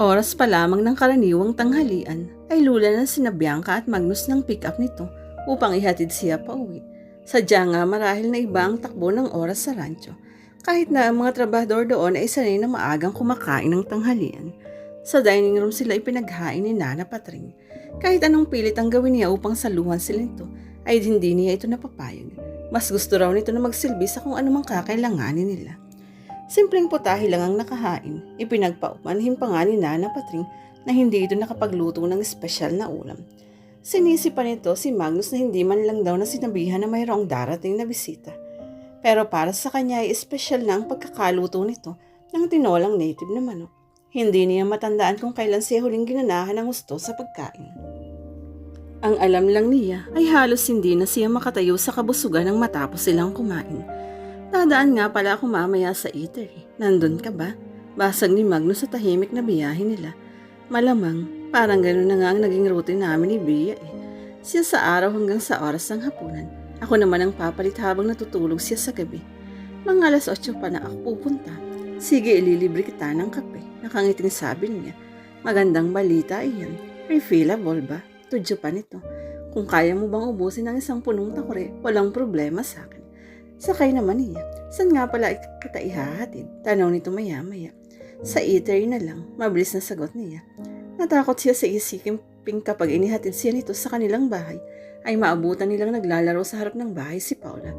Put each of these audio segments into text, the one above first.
Oras pa lamang ng karaniwang tanghalian ay lula na sina Bianca at Magnus ng pick-up nito upang ihatid siya pa uwi. Sadya nga marahil na iba ang takbo ng oras sa rancho. Kahit na ang mga trabahador doon ay sanay na maagang kumakain ng tanghalian. Sa dining room sila ipinaghain ni Nana Patring. Kahit anong pilit ang gawin niya upang saluhan sila nito, ay hindi niya ito napapayag. Mas gusto raw nito na magsilbi sa kung anumang kakailanganin nila. Simpleng putahe lang ang nakahain. Ipinagpaumanhin pa nga ni Nana Patring na hindi ito nakapagluto ng espesyal na ulam. Sinisi pa nito si Magnus na hindi man lang daw na sinabihan na mayroong darating na bisita. Pero para sa kanya ay espesyal na ang pagkakaluto nito ng tinolang native na manok. Hindi niya matandaan kung kailan siya huling ginanahan ng gusto sa pagkain. Ang alam lang niya ay halos hindi na siya makatayo sa kabusugan ng matapos silang kumain. Dadaan nga pala ako mamaya sa eatery. Nandun ka ba? Basag ni Magnus sa tahimik na biyahe nila. Malamang, parang gano'n na nga ang naging routine namin ni Bea eh. Siya sa araw hanggang sa oras ng hapunan. Ako naman ang papalit habang natutulog siya sa gabi. Mga alas 8 pa na ako pupunta. Sige, ililibre kita ng kape. Nakangiting sabi niya. Magandang balita iyan. Refillable ba? Tudyo pa nito. Kung kaya mo bang ubusin ang isang punong takore, walang problema sa akin. Sakay naman niya. San nga pala kita ihahatid? Tanaw nito maya-maya. Sa eatery na lang, mabilis na sagot niya. Natakot siya sa isikiping kapag inihatid siya nito sa kanilang bahay, ay maabutan nilang naglalaro sa harap ng bahay si Paula.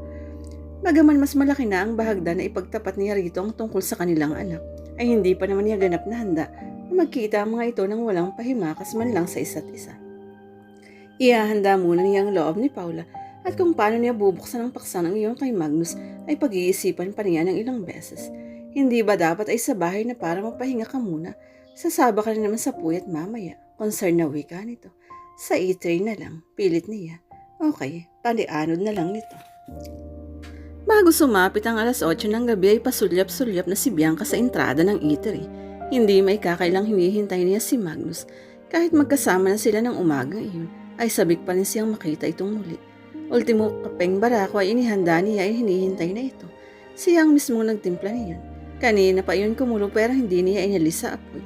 Bagaman mas malaki na ang bahagda na ipagtapat niya rito ang tungkol sa kanilang anak, ay hindi pa naman niya ganap na handa na magkita ang mga ito ng walang pahimakas man lang sa isa't isa. Iahanda muna niya ang loob ni Paula at kung paano niya bubuksan ang paksa ng iyon kay Magnus ay pag-iisipan pa niya ng ilang beses. Hindi ba dapat ay sa bahay na para mapahinga ka muna? Sasaba ka na naman sa puyat mamaya. Concern na wika nito. Sa eatery na lang, pilit niya. Okay, palianod na lang nito. Bago sumapit ang alas 8 ng gabi ay pasulyap-sulyap na si Bianca sa entrada ng eatery. Hindi may kakailang hinihintay niya si Magnus. Kahit magkasama na sila ng umaga iyon, ay sabik pa rin siyang makita itong muli. Ultimo kapeng barako ay inihanda niya ay hinihintay na ito. Siya ang mismong nagtimpla niyon. Kanina pa iyon kumulo pero hindi niya inalis sa apoy.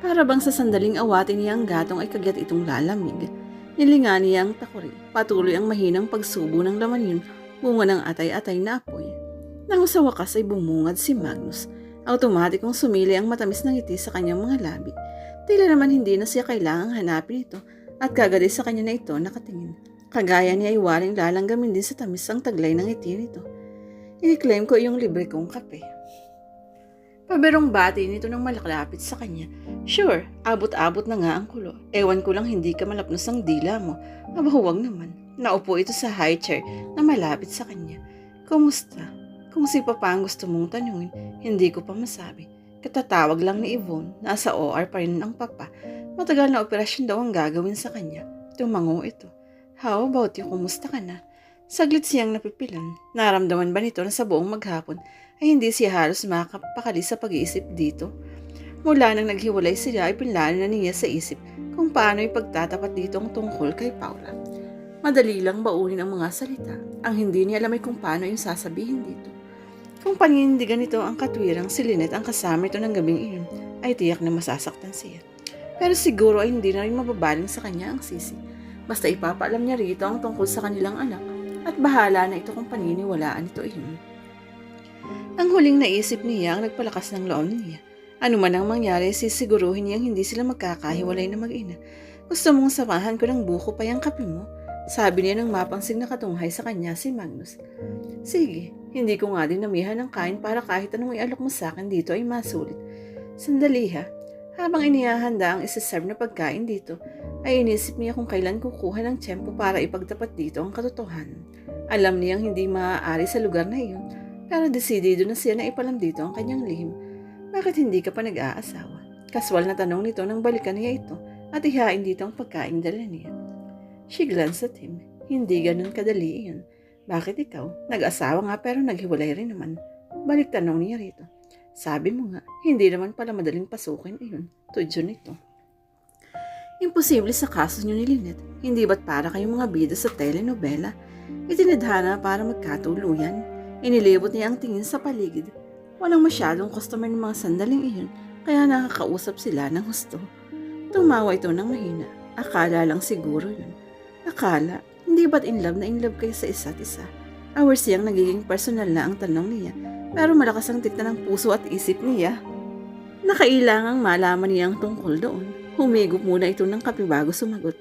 Para bang sa sandaling awatin niya ang gatong ay kagyat itong lalamig. Nilinga niya ang takuri. Patuloy ang mahinang pagsubo ng laman yun, bunga ng atay-atay na apoy. Nang sa wakas ay bumungad si Magnus. Automatikong sumili ang matamis ng ngiti sa kanyang mga labi. Tila naman hindi na siya kailangang hanapin ito at kagad sa kanya na ito nakatingin. Kagaya niya ay waring lalanggamin din sa tamis ang taglay ng ngiti nito. I-claim ko yung libre kong kape. Paberong bati nito nang malaklapit sa kanya. Sure, abot-abot na nga ang kulo. Ewan ko lang hindi ka malapnos ang dila mo. Aba huwag naman. Naupo ito sa high chair na malapit sa kanya. Kumusta? Kung si Papa ang gusto mong tanungin, hindi ko pa masabi. Katatawag lang ni Yvonne, nasa OR pa rin ang Papa. Matagal na operasyon daw ang gagawin sa kanya. Tumango ito. How about you? Kumusta ka na? Saglit siyang napipilan. Naramdaman ba nito na sa buong maghapon ay hindi siya halos makapakali sa pag-iisip dito? Mula nang naghiwalay sila ay pinlano na niya sa isip kung paano ipagtatapat dito ang tungkol kay Paula. Madali lang baunin ang mga salita. Ang hindi niya alam ay kung paano yung sasabihin dito. Kung panindigan nito ang katwirang si Lynette ang kasama ito ng gabing iyon, ay tiyak na masasaktan siya. Pero siguro ay hindi na rin mababaling sa kanya ang sisi. Basta ipapaalam niya rito ang tungkol sa kanilang anak at bahala na ito kung paniniwalaan ito iyon. Ang huling naisip niya ang nagpalakas ng loob niya. Ano man ang mangyari, sisiguruhin niyang hindi sila magkakahiwalay na mag-ina. Gusto mong samahan ko ng buko pa yung kape mo? Sabi niya ng mapangsig na katunghay sa kanya si Magnus. Sige, hindi ko nga din namihan ng kain para kahit anong ialok mo sa akin dito ay masulit. Sandali ha, habang inihahanda ang isiserve na pagkain dito, ay inisip niya kung kailan kukuha ng tiyempo para ipagtapat dito ang katotohanan. Alam niyang hindi maaari sa lugar na iyon, pero desidido na siya na ipalam dito ang kanyang lihim. Bakit hindi ka pa nag-aasawa? Kaswal na tanong nito nang balikan niya ito at ihain dito ang pagkain dala niya. She glanced at him. Hindi ganun kadali iyon. Bakit ikaw? Nag-asawa nga pero naghiwalay rin naman. Balik tanong niya rito. Sabi mo nga, hindi naman pala madaling pasukin iyon. Tudyo nito. Imposible sa kaso niyo ni Lynette. Hindi ba't para kayong mga bida sa telenovela? Itinadhana para magkatuluyan. Inilibot niya ang tingin sa paligid. Walang masyadong customer ng mga sandaling iyon, kaya nakakausap sila ng husto. Tumawa ito ng mahina. Akala lang siguro yun. Akala, hindi ba't in love na in love kayo sa isa't isa? Hours siyang nagiging personal na ang tanong niya, pero malakas ang tikta ng puso at isip niya. Nakailangang malaman niya ang tungkol doon. Humigop muna ito ng kape bago sumagot.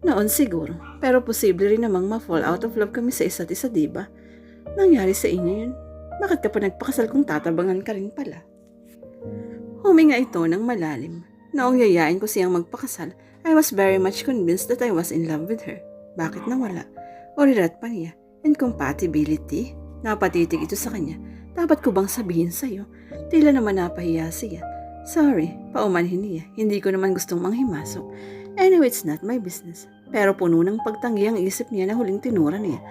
Noon siguro, pero posible rin namang ma-fall out of love kami sa isa't isa, di ba? Nangyari sa inyo yun. Bakit ka pa nagpakasal kung tatabangan ka rin pala? Huminga ito ng malalim. Noong yayain ko siyang magpakasal, I was very much convinced that I was in love with her. Bakit nawala? O rirat pa niya? Incompatibility? Napatitig ito sa kanya. Dapat ko bang sabihin sa'yo? Tila naman napahiya siya. Sorry, paumanhin niya. Hindi ko naman gustong manghimasok. Anyway, it's not my business. Pero puno ng pagtanggi ang isip niya na huling tinura niya.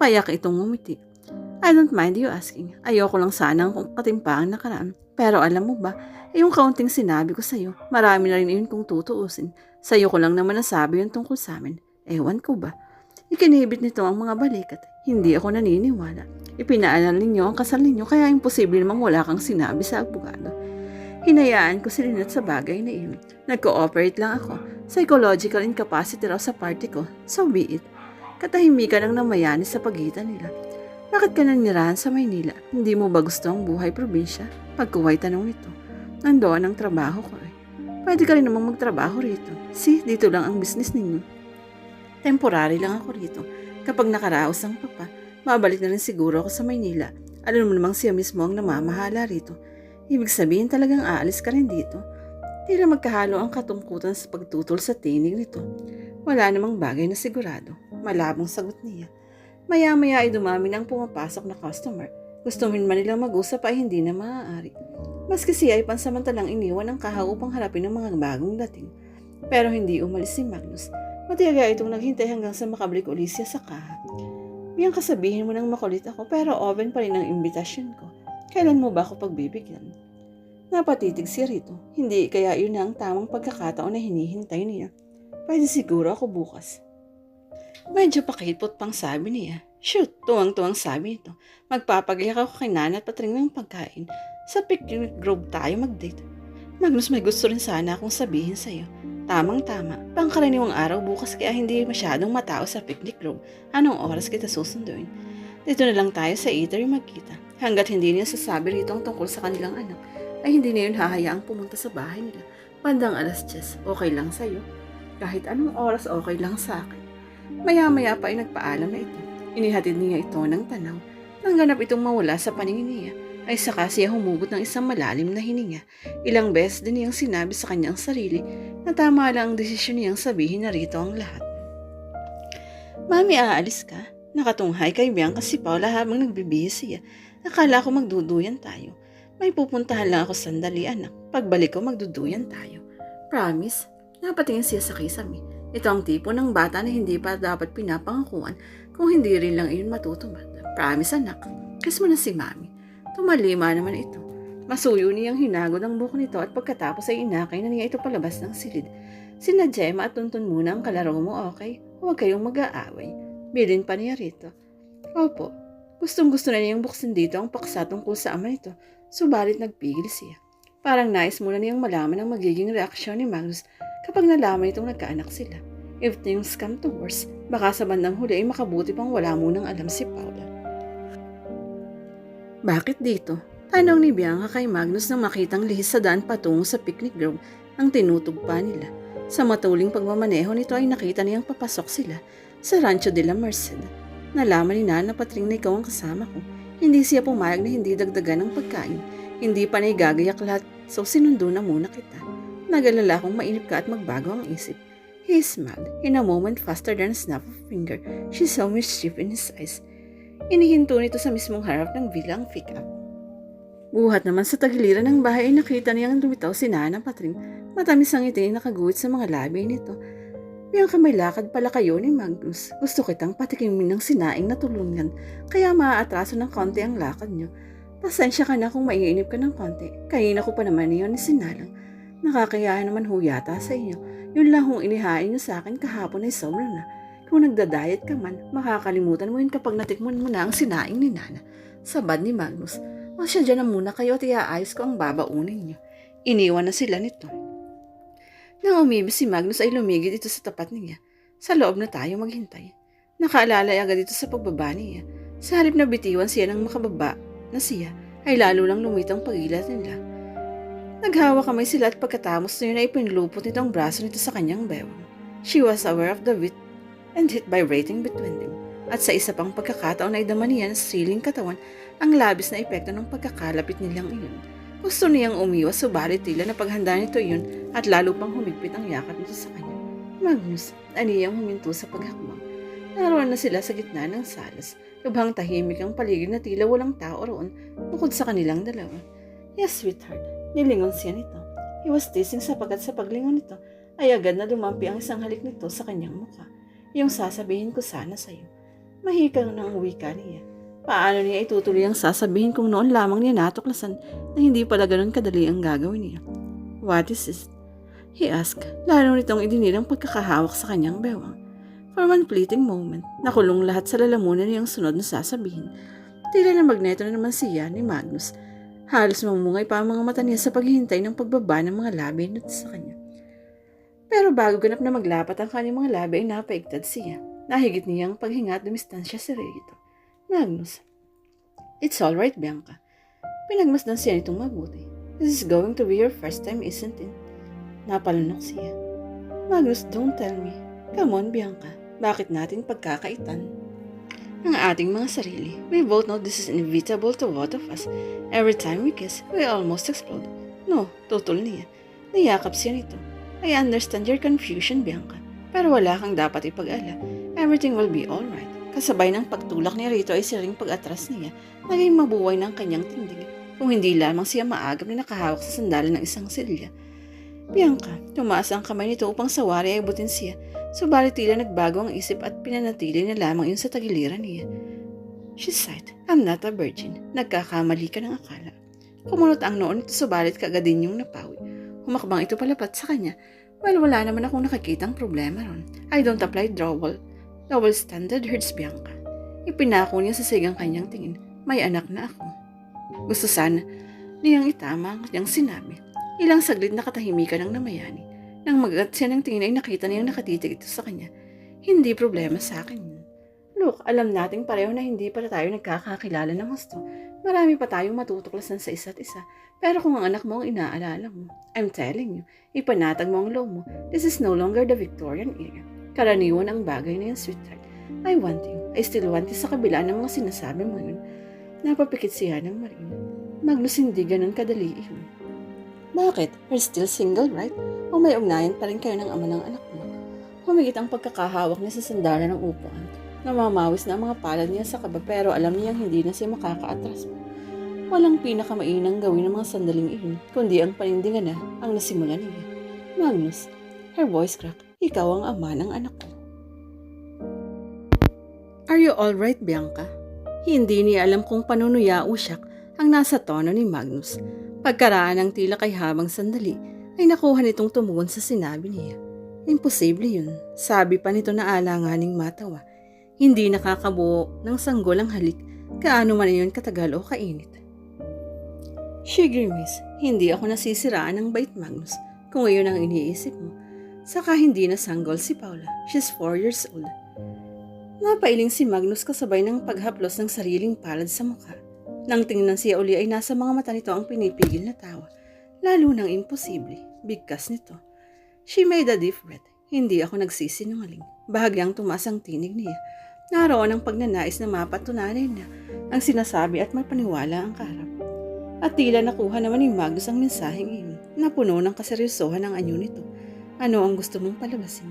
Payak itong ngumiti. I don't mind you asking. Ayoko lang sanang kung katimpang nakaraan. Pero alam mo ba, yung kaunting sinabi ko sa'yo, marami na rin yun kung tutuusin. Sa'yo ko lang naman nasabi yung tungkol sa amin. Ewan ko ba? Ikinihibit nito ang mga balikat. Hindi ako naniniwala. Ipinaalam ninyo ang kasal ninyo kaya imposible namang wala kang sinabi sa abogado. Hinayaan ko si Lynette sa bagay na iyon. Nag-cooperate lang ako. Psychological incapacity raw sa party ko. So be it. Katahimikan ang namayani sa pagitan nila. Bakit ka nanirahan sa Maynila? Hindi mo ba gusto ang buhay probinsya? Pagkuway tanong nito. Nandoon ang trabaho ko eh. Pwede ka rin namang magtrabaho rito. See, dito lang ang business ninyo. Temporary lang ako rito. Kapag nakaraos ang papa, mabalik na rin siguro ako sa Maynila. Alam mo namang siya mismo ang namamahala rito. Ibig sabihin talagang aalis ka rin dito. Tila magkahalo ang katungkutan sa pagtutol sa tinig nito. Wala namang bagay na sigurado. Malabong sagot niya. Maya-maya ay dumami ng pumapasok na customer. Gusto man nilang mag-usap ay hindi na maaari. Maski siya ay pansamantalang iniwan ang kaha upang harapin ang mga bagong dating. Pero hindi umalis si Magnus. Matiyaga itong naghintay hanggang sa makabalik uli siya sa kaha. Biyang kasabihin mo nang makulit ako pero open pa rin ang imbitasyon ko. Kailan mo ba ako pagbibigyan? Napatitig si Rito. Hindi kaya yun ang tamang pagkakataon na hinihintay niya. Pwede siguro ako bukas. Medyo pakipot pang sabi niya. Shoot, tuwang-tuwang sabi nito. Magpapagayak ako kay Nana at patring ng pagkain. Sa picnic grove tayo mag-date. Magnus, may gusto rin sana akong sabihin sa'yo. Tamang-tama. Pangkaraniwang araw bukas kaya hindi masyadong matao sa picnic grove. Anong oras kita susunduin? Dito na lang tayo sa eatery magkita. Hanggat hindi niya sasabi rito ang tungkol sa kanilang anak, ay hindi na yun hahayaang pumunta sa bahay nila. Bandang alas 10, okay lang sa'yo. Kahit anong oras okay lang sa akin. Maya-maya pa ay nagpaalam na ito. Inihatid niya ito ng tanaw. Nang ganap itong mawala sa paningin niya, ay saka siya humugot ng isang malalim na hininga. Ilang beses din niyang sinabi sa kanyang sarili na tama lang ang desisyon niyang sabihin na rito ang lahat. Mami, aalis ka? Nakatunghay kay Bianca si Paula habang nagbibihis siya. Akala ko magduduyan tayo. May pupuntahan lang ako sandali, anak. Pagbalik ko, magduduyan tayo. Promise? Napatingin siya sa kisame. Ito ang tipo ng bata na hindi pa dapat pinapangakuan kung hindi rin lang iyon matutupad. Promise, anak. Kiss mo na si mami. Tumalima naman ito. Masuyo niyang hinagod ang buhok nito at pagkatapos ay inakay na niya ito palabas ng silid. Sina Gemma at Tuntun muna ang kalaro mo, okay? Huwag kayong mag-aaway. Bilin pa niya rito. Opo, gustong gusto na niyang buksin dito ang paksa tungkol sa ama nito, subalit nagpigil siya. Parang nais muna niyang malaman ang magiging reaksyon ni Magnus kapag nalaman itong nagkaanak sila. If things come to worse, baka sa bandang huli ay makabuti pang wala munang alam si Paula. Bakit dito? Tanong ni Bianca kay Magnus nang makitang lihis sa daan patungo sa picnic grove ang tinutugpa nila. Sa matuling pagmamaneho nito ay nakita niyang papasok sila sa Rancho de la Merced. Nalaman ni Nana Patring na ikaw ang kasama ko. Hindi siya pumayag na hindi dagdagan ng pagkain. Hindi pa na igagayak lahat, so sinundo na muna kita. Nagalala kong mainip ka at magbago ang isip. He smiled. In a moment faster than a snap of finger, she saw mischief in his eyes. Inihinto nito sa mismong harap ng bilang pick-up. Buhat naman sa tagiliran ng bahay ay nakita niyang lumitaw si Nana Patring. Matamis ang ngiti nakaguhit sa mga labi nito. Biyang may lakad pala kayo ni Magnus. Gusto kitang patikimin ng sinaing na tulungan, kaya maaatraso ng konti ang lakad niyo. Pasensya ka na kung maiinip ka ng konti. Kanina ko pa naman niyon ni Sinalang. Nakakayahan naman ho yata sa inyo. Yun lang kung inihain niyo sa akin kahapon ay sobra na. Kung nagda-diet ka man, makakalimutan mo yun kapag natikman mo na ang sinaing ni Nana. Sabad ni Magnus. Siya dyan na muna kayo at iaayos ko ang babaunin niyo. Iniwan na sila nito. Nang umibig si Magnus ay lumigid ito sa tapat niya. Sa loob na tayo maghintay. Nakaalala agad ito sa pagbaba niya. Sa halip na bitiwan siya ng makababa na siya, ay lalo lang lumitang pagilat nila. Naghawa kamay sila at pagkatapos na yun ay pinlupot nito ang braso nito sa kanyang bewang. She was aware of the wit and hit vibrating between them. At sa isa pang pagkakataon ay dama niya sa siling katawan ang labis na epekto ng pagkakalapit nilang iyon. Gusto niyang umiwas subalit tila na paghanda nito yun at lalo pang humigpit ang yakap nito sa kanya. Magnus, aniyang huminto sa paghakbang. Naroon na sila sa gitna ng salas. Lubhang tahimik ang paligid na tila walang tao roon bukod sa kanilang dalawa. Yes, sweetheart. Nilingon siya nito. He was teasing sapagkat sa paglingon nito ay agad na lumampi ang isang halik nito sa kanyang mukha. Yung sasabihin ko sana sa'yo. Mahikang ng wika niya. Paano niya itutuloy ang sasabihin kung noon lamang niya natuklasan na hindi pala ganun kadali ang gagawin niya? What is this? He asked, lalo nitong idinilang pagkakahawak sa kanyang bewang. For one fleeting moment, nakulong lahat sa lalamunan niyang sunod na sasabihin. Tila na magneto na naman siya ni Magnus. Halos mamungay pa ang mga mata niya sa paghihintay ng pagbaba ng mga labi nito sa kanya. Pero bago ganap na maglapat ang kanyang mga labi ay napaigtad siya. Nahigit niyang paghinga at dumistansya si Rito. Magnus, It's alright, Bianca. Pinagmasdan siya nitong mabuti. This is going to be your first time, isn't it? Napalunok siya. Magnus, don't tell me. Come on, Bianca. Bakit natin pagkakaitan? Ang ating mga sarili. We both know this is inevitable to both of us. Every time we kiss, we almost explode. No, tutol niya. Niyakap siya nito. I understand your confusion, Bianca. Pero wala kang dapat ipag-ala. Everything will be alright. Kasabay ng pagtulak ni Rito ay siring pag-atras niya, naging mabuhay ng kanyang tindig. Kung hindi lamang siya maagap na nakahawak sa sandalan ng isang silya. Bianca, tumaas ang kamay nito upang sawari ay butin siya. Subalit tila nagbago ang isip at pinanatili niya lamang yun sa tagiliran niya. She sighed, I'm not a virgin. Nagkakamali ka ng akala. Kumunot ang noon ito subalit kagad din yung napawi. Humakbang ito palapat sa kanya. Well, wala naman akong nakikitang problema ron. I don't apply double, double standard herds, Bianca. Ipinako niya sa sigang kanyang tingin. May anak na ako. Gusto sana niyang itama ang kanyang sinabi. Ilang saglit na katahimikan ng namayani. Nang magat siya ng tingin ay nakita niyang nakatitig ito sa kanya. Hindi problema sa akin. Look, alam nating pareho na hindi pa tayo nagkakakilala ng gusto. Marami pa tayong matutuklasan sa isa't isa. Pero kung ang anak mo ang inaalala mo, I'm telling you, ipanatag mo ang loob mo. This is no longer the Victorian era. Karaniwan ang bagay na yung sweetheart. I want you. I still want you sa kabila ng mga sinasabi mo yun. Napapikit siya ng Marina. Magnus hindi ganun kadali yun. Bakit? You're still single, right? O may ugnayan pa rin kayo ng ama ng anak mo? Humigit ang pagkakahawak niya sa sandalan ng upuan. Namamawis na ang mga palad niya sa kaba pero alam niyang hindi na siya makakaatras. Walang pinakamainang gawin ng mga sandaling iyon, kundi ang panindigan na ang nasimulan niya. Magnus, her voice cracked, ikaw ang ama ng anak ko. Are you alright, Bianca? Hindi niya alam kung panunuya o siyak ang nasa tono ni Magnus. Pagkaraan ng tila kay habang sandali, ay nakuha nitong tumugon sa sinabi niya. Imposible yun. Sabi pa nito na alanganing matawa. Hindi nakakabuo ng sanggol ang halik, kaano man yun katagal o kainit. She grimace, hindi ako nasisiraan ng bait Magnus kung ngayon ang iniisip mo. Saka hindi na sanggol si Paula. She's four years old. Napailing si Magnus kasabay ng paghaplos ng sariling palad sa mukha. Nang tingnan siya uli ay nasa mga mata nito ang pinipigil na tawa. Lalo nang imposible, bigkas nito. She made a deep breath. Hindi ako nagsisinungaling. Bahagyang tumaas ang tinig niya. Naroon ang pagnanais na mapatunayan na ang sinasabi at mapaniwala ang karap. At tila nakuha naman ni Magnus ang mensaheng iyon na puno ng kaseryosohan ng anyo nito. Ano ang gusto mong palabasin?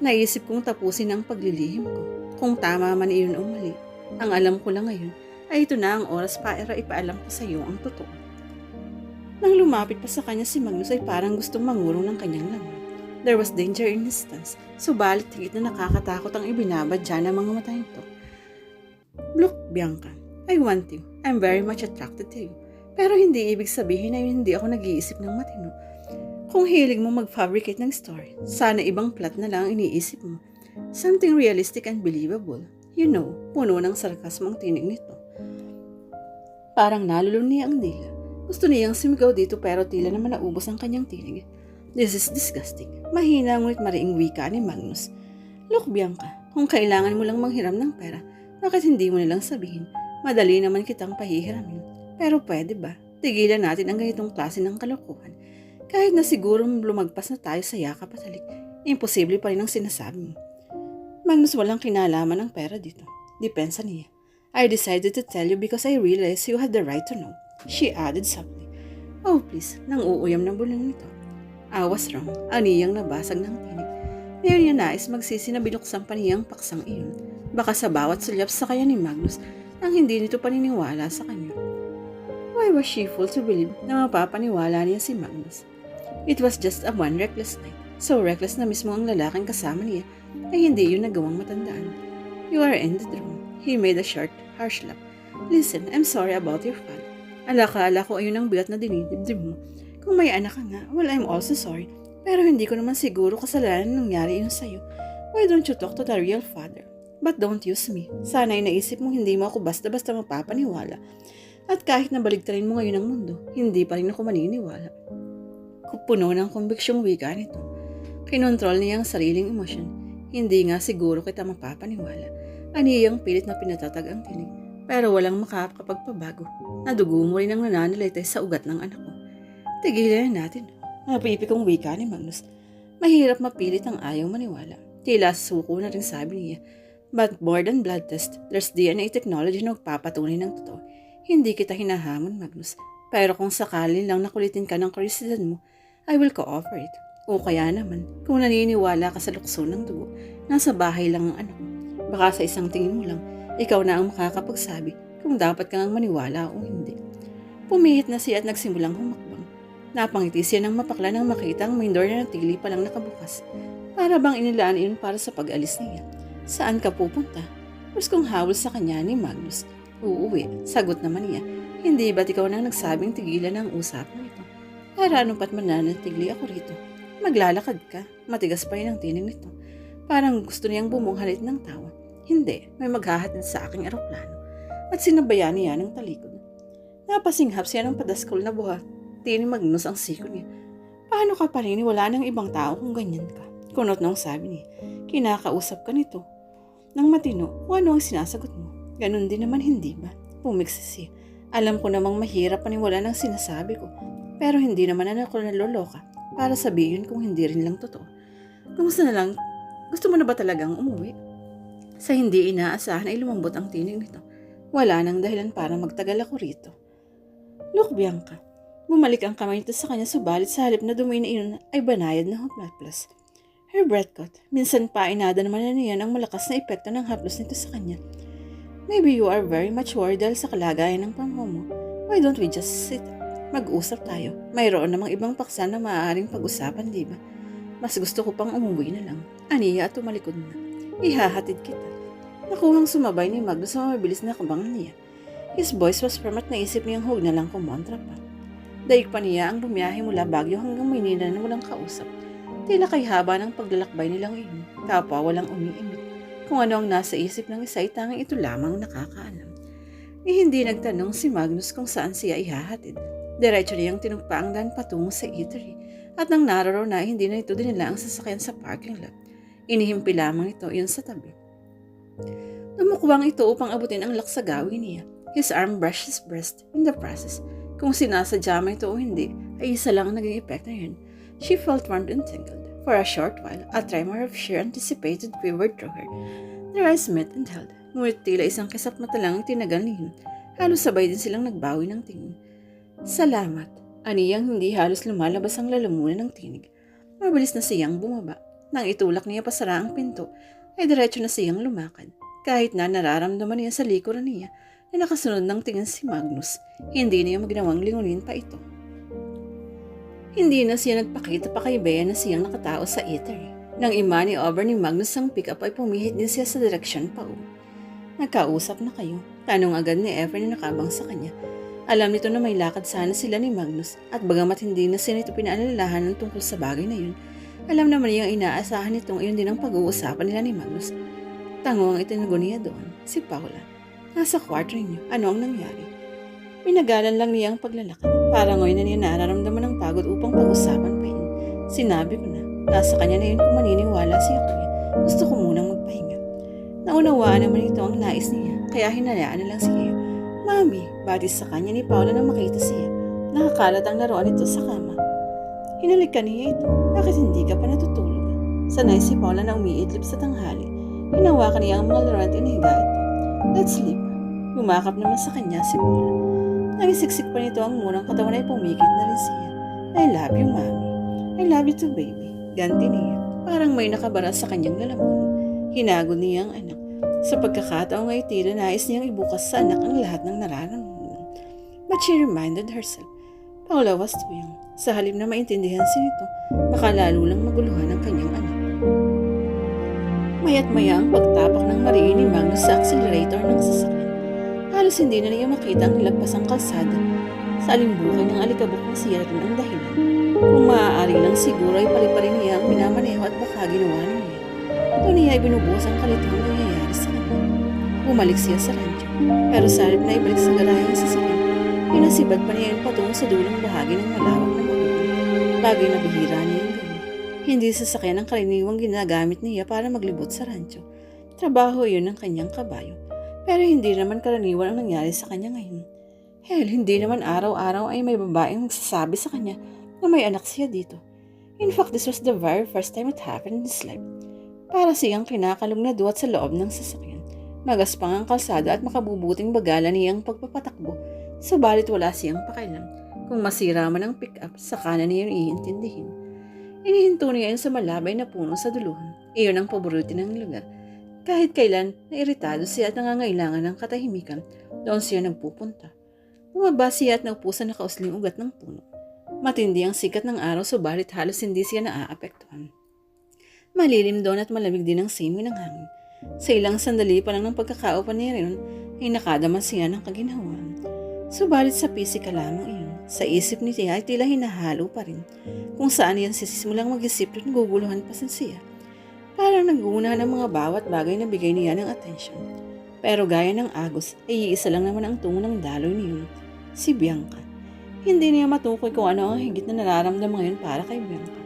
Naisip kong tapusin ang paglilihim ko. Kung tama man iyon o mali, ang alam ko lang ngayon ay ito na ang oras para ipaalam ko sa iyo ang totoo. Nang lumapit pa sa kanya si Magnus ay parang gustong mangurong ng kanyang laman. There was danger in his stance, subalit higit na nakakatakot ang ibinabadya ng mga mata nito. Look, Bianca, I want you. I'm very much attracted to you. Pero hindi ibig sabihin na hindi ako nag-iisip ng matino. Kung hilig mo mag-fabricate ng story, sana ibang plot na lang ang iniisip mo. Something realistic and believable. You know, puno ng sarkasmo ang tinig nito. Parang nalulun niya ang dila. Gusto niyang sumigaw dito pero tila naman naubos ang kanyang tinig. This is disgusting. Mahina ngunit mariing wika ni Magnus. Look, Bianca, kung kailangan mo lang manghiram ng pera, bakit hindi mo nilang sabihin? Madali naman kitang pahihiramin. Pero pwede ba? Tigilan natin ang ganitong klase ng kalokohan. Kahit na siguro lumagpas na tayo sa yakap at halik, imposible pa rin ang sinasabi mo. Magnus walang kinalaman ng pera dito. Depensa niya. I decided to tell you because I realized you had the right to know. She added softly. Oh please, nang uuyam ng bulong nito. I was wrong. Aniyang nabasag ng tinig. Ngayon niya nais magsisi na binuksan pa niyang paksang iyon. Baka sa bawat sulyap sa kanya ni Magnus nang hindi nito paniniwala sa kanya. Why was she fool to believe na mapapaniwala niya si Magnus? It was just a one reckless night. So reckless na mismo ang lalaking kasama niya ay hindi yun nagawang matandaan. You are in the room. He made a short, harsh laugh. Listen, I'm sorry about your father. Alakala ko ayun ang bigat na dinidibdib mo. Kung may anak ka nga, well, I'm also sorry. Pero hindi ko naman siguro kasalanan nangyari yun sa'yo. Why don't you talk to the real father? But don't use me. Sana'y naisip mo hindi mo ako basta-basta mapapaniwala. At kahit nabaligtarin mo ngayon ang mundo, hindi pa rin ako maniniwala. Puno ng konbiksyong wika nito. Kinontrol niya ang sariling emosyon. Hindi nga siguro kita mapapaniwala. Aniyang pilit na pinatatag ang tinig. Pero walang makakapagpabago. Nadugo mo rin ang nananalitay sa ugat ng anak ko. Tigilan na natin. Napipikong wika ni Magnus. Mahirap mapilit ang ayaw maniwala. Tila suko na rin sabi niya. But more than blood test, there's DNA technology na magpapatunay ng totoo. Hindi kita hinahamon, Magnus. Pero kung sakali lang nakulitin ka ng kurisidad mo, I will cooperate. O kaya naman, kung naniniwala ka sa lukso ng dugo, nasa bahay lang ang anak. Baka sa isang tingin mo lang, ikaw na ang makakapagsabi kung dapat kang maniwala o hindi. Pumihit na siya at nagsimulang humakbang. Napangiti siya ng mapakla nang makita ang main door na natili palang nakabukas. Para bang inilaan iyon para sa pag-alis niya. Saan ka pupunta? Mas kung hawal sa kanya ni Magnus. Uuwi, sagot naman niya. Hindi ba't ikaw nang nagsabing tigilan ang usapan ito? Para ano pat mananatigli ako rito? Maglalakad ka. Matigas pa rin ang tinig nito. Parang gusto niyang bumunghalit ng tawa. Hindi, may maghahatid sa aking eroplano. At sinabayan niya ng talikod. Napasinghap siya ng padaskol na buhat. Tini Magnus ang siko niya. Paano ka paniniwala ng ibang tao kung ganyan ka? Kunot nang sabi niya. Kinakausap ka nito. Nang matino, ano ang sinasagot mo? Ganon din naman hindi ba? Pumiksis siya. Alam ko namang mahirap paniwala ng sinasabi ko. Pero hindi naman na ako naloloka para sabihin kung hindi rin lang totoo. Kumusta na lang? Gusto mo na ba talagang umuwi? Sa hindi inaasahan ay lumambot ang tinig nito. Wala nang dahilan para magtagal ako rito. Look, Bianca. Bumalik ang kamay nito sa kanya subalit sa halip na dumi na iyon ay banayad na haplas. Her breath caught. Minsan pa inada naman na niyan ang malakas na epekto ng haplos nito sa kanya. Maybe you are very much worried dahil sa kalagayan ng pammo mo. Why don't we just sit? Mag-usap tayo. Mayroon namang ibang paksa na maaaring pag-usapan, di ba? Mas gusto ko pang umuwi na lang. Aniya at tumalikod na. Ihahatid kita. Nakuhang sumabay ni Magnus sa mabilis na kabangan niya. His voice was firm at naisip niyang huwag na lang kumontra pa. Daig pa niya ang bumiyahe mula Baguio hanggang Maynila na walang kausap. Tila kay haba ng paglalakbay nilang iyon. Kapwa walang umiimik. Kung ano ang nasa isip ng isa ay ito lamang nakakaalam. Ni hindi nagtanong si Magnus kung saan siya ihahatid. Diretso niyang tinugpa ang daan patungo sa eatery. At nang nararo na hindi na ito dinala ang sasakyan sa parking lot. Inihimpi lamang ito iyon sa tabi. Tumukwang ito upang abutin ang laksagawi niya. His arm brushed his breast in the process. Kung sinasadya man ito o hindi, ay isa lang ang naging epekto yun. She felt warmed and tingled. For a short while, a tremor of sheer anticipated quivered through her. Their eyes met and held. Ngunit tila isang kisap mata lang ang tinagal niyon. Halos sabay din silang nagbawi ng tingin. Salamat. Aniyang hindi halos lumalabas ang lalamunan ng tinig. Mabilis na siyang bumaba. Nang itulak niya pasara ang pinto, ay diretso na siyang lumakad. Kahit na nararamdaman niya sa likuran niya na nakasunod ng tingin si Magnus, hindi niya maginawang lingunin pa ito. Hindi na siya nagpakita pa kay Bea na siyang nakatao sa eatery. Nang imani over ni Magnus ang pick-up ay pumihit din siya sa direksyon pa uwi. Nagkausap na kayo. Tanong agad ni Efren na nakabang sa kanya. Alam nito na may lakad sana sila ni Magnus at bagamat hindi na siya nito pinaalalahan ng tungkol sa bagay na yun, alam naman niyang inaasahan nitong iyon din ang pag-uusapan nila ni Magnus. Tango ang itinago niya doon, si Paula. Nasa kwarto ninyo, ano ang nangyari? Pinagalan lang niya ang paglalakad. Para ngayon na niya nararamdaman ng pagod upang pag-usapan pa yun. Sinabi ko na, nasa kanya na yun kung maniniwala siya kuya. Gusto ko munang magpahinga. Naunawaan naman ito ang nais niya, kaya hinayaan na lang siya. Mami, batis sa kanya ni Paula na makita siya. Nakakalat ang laruan nito sa kama. Hinalikan niya ito. Bakit hindi ka pa natutulog? Sanay si Paula na umiidlip sa tanghali. Hinawakan niya ang mga laruan at inihiga ito. Let's sleep. Yumakap naman sa kanya si Paula. Nangisiksik pa nito ang munang katawan ay pumikit na rin siya. I love you, Mami. I love you too, baby. Ganti niya. Parang may nakabara sa kanyang lalamunan. Hinagod niya ang anak. Sa pagkakataong ay tila nais niyang ibukas sa anak ang lahat ng nararamdaman. But she reminded herself, Paula was too young. Sa halip na maintindihan si nito, baka lalo lang maguluhan ang kanyang anak. Mayat maya ang pagtapak ng mariin ni Magnus sa accelerator ng sasakyan. Halos hindi na niya makita ang nilagpas ang kalsada. Sa alimbukay ng alikabok na siya rin ang dahilan. Kung maaari lang siguro ay paliparin niya ang minamaneho at baka ginawa na niya. Ito niya ay binubuhos ang kalitang nangyayari sa kanya. Bumalik siya sa rancho. Pero sa halip na ibalik sa garahe ang sasakyan, pinasibad pa niya yung patungo sa dulong bahagi ng malawak na magulang. Bagay na bihira niya ang gawin. Hindi sasakyan ang karaniwang ginagamit niya para maglibot sa rancho. Trabaho yun ng kanyang kabayo. Pero hindi naman karaniwan ang nangyari sa kanya ngayon. Hell, hindi naman araw-araw ay may babaeng magsasabi sa kanya na may anak siya dito. In fact, this was the very first time it happened in his life. Para siyang kinakalong na duwat sa loob ng sasakyan. Magaspang ang kalsada at makabubuting bagala niyang pagpapatakbo. Subalit wala siyang pakialam. Kung masira man ang pick-up, saka na niya iintindihin. Inihinto niya yun sa malabay na puno sa duluhan. Iyon ang paborito ng lugar. Kahit kailan, nairitado siya at nangangailangan ng katahimikan, doon siya nagpupunta. Bumaba siya at naupo sa nakausling ugat ng puno. Matindi ang sikat ng araw subalit halos hindi siya naaapektuhan. Malilim doon at malamig din ang simoy ng hangin. Sa ilang sandali pa lang ng pagkakaupan niya rin, ay nakadaman siya ng kaginhawaan. Subalit sa pisika lamang iyon, sa isip ni Tia ay tila hinahalo pa rin. Kung saan yan sisimulang mag-isip at naguguluhan pa sin siya. Parang naguna ng mga bawat bagay na bigay niya ng atensyon. Pero gaya ng agos, ay iisa lang naman ang tungo ng daloy niyon, si Bianca. Hindi niya matukoy kung ano ang higit na nararamdaman ngayon para kay Bianca.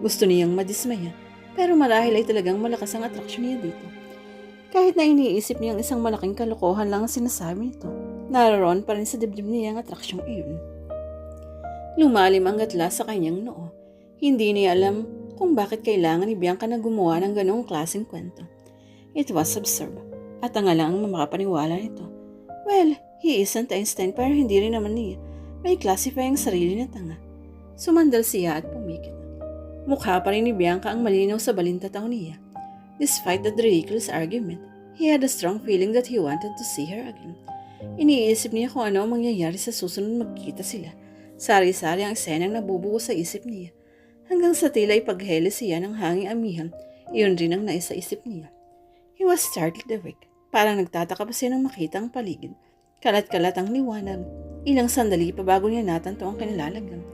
Gusto niyang madismaya, pero marahil ay talagang malakas ang atraksyon niya dito. Kahit na iniisip niyang isang malaking kalokohan lang ang sinasabi nito, naroon pa rin sa dibdib niya ang atraksyong iyon. Lumalim ang gatla sa kanyang noo. Hindi niya alam kung bakit kailangan ni Bianca na gumawa ng ganong klaseng kwento. It was absurd, at ang lang ang makapaniwala nito. Well, he isn't Einstein pero hindi rin naman niya. May classify ang sarili na tanga. Sumandal siya at pumikit. Mukha pa rin ni Bianca ang malinaw sa balintataw niya. Despite that ridiculous argument, he had a strong feeling that he wanted to see her again. Iniisip niya kung ano ang mangyayari sa susunod magkita sila. Sari-sari ang eksenang nabubuo sa isip niya. Hanggang sa tila ipaghele siya ng hanging amihan, iyon rin ang naisa isip niya. He was startled awake. Parang nagtataka pa siya nang makita ang paligid. Kalat-kalat ang liwanag. Ilang sandali pa bago niya natanto ang kanilalagyan.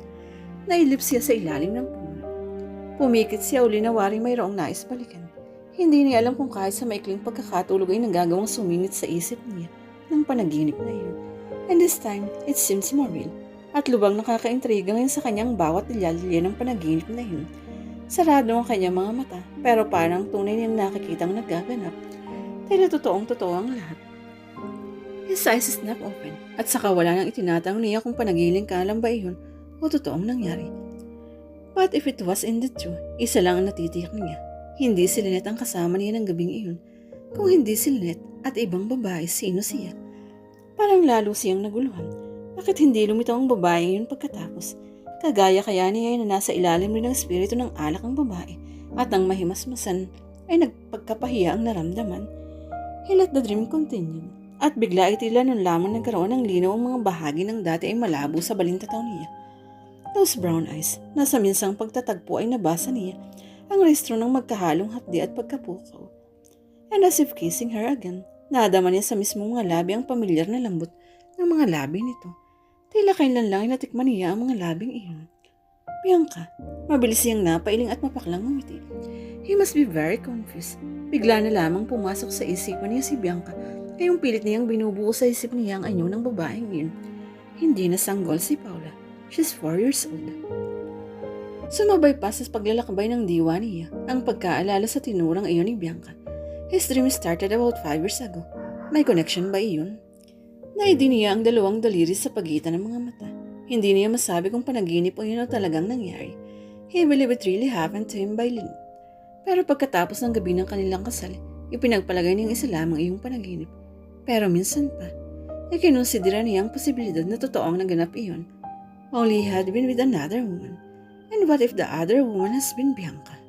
Nailip siya sa ilalim ng. Pumikit siya uli na waring mayroong nais balikan. Hindi niya alam kung kahit sa maikling pagkakatulog ay nagagawang sumingit sa isip niya ng panaginip na iyon. And this time, it seems more real. At lubang nakakaintriga ngayon sa kanyang bawat lilyalilya ng panaginip na iyon. Sarado ang kanyang mga mata, pero parang tunay niyang nakikitang nagaganap. Tila totoong totoo ang lahat. His eyes snap open, at saka wala nang itinatanong niya kung panagiling ka lang ba iyon o totoong nangyari. But if it was indeed true, isa lang ang natitiyak niya. Hindi si Lynette ang kasama niya ng gabing iyon. Kung hindi si Lynette at ibang babae, sino siya? Parang lalo siyang naguluhan. Bakit hindi lumitaw ang babae yun pagkatapos? Kagaya kaya niya na nasa ilalim rin ng espiritu ng alak ang babae at ang mahimasmasan ay nagpagkapahiya ang naramdaman. He let the dream continue. At bigla ay tila nun lamang nagkaroon ng linaw ang mga bahagi ng dati ay malabo sa balintataw niya. Those brown eyes, nasa minsang pagtatagpo ay nabasa niya ang restro ng magkahalong hapdi at pagkapukaw. And as if kissing her again, nadama niya sa mismong mga labi ang pamilyar na lambot ng mga labi nito. Tila kailan lang ay natikman niya ang mga labing iyon. Bianca, mabilis siyang napailing at mapaklang ngumiti. He must be very confused. Bigla na lamang pumasok sa isipan niya si Bianca, kayong pilit niyang binubuo sa isip niya ang anyo ng babaeng iyon. Hindi na sanggol si Paula. She's 4 years old. Sumabay pa sa paglalakbay ng diwa niya ang pagkaalala sa tinurang iyon ni Bianca. His dream started about 5 years ago. May connection ba iyon? Naidi niya ang dalawang daliri sa pagitan ng mga mata. Hindi niya masabi kung panaginip o yun o talagang nangyari. He believed it really happened to him by Lynn. Pero pagkatapos ng gabi ng kanilang kasal, ipinagpalagay niyang isa lamang iyong panaginip. Pero minsan pa, ikinonsidera niya ang posibilidad na totoong naganap iyon. Only he had been with another woman. And what if the other woman has been Bianca?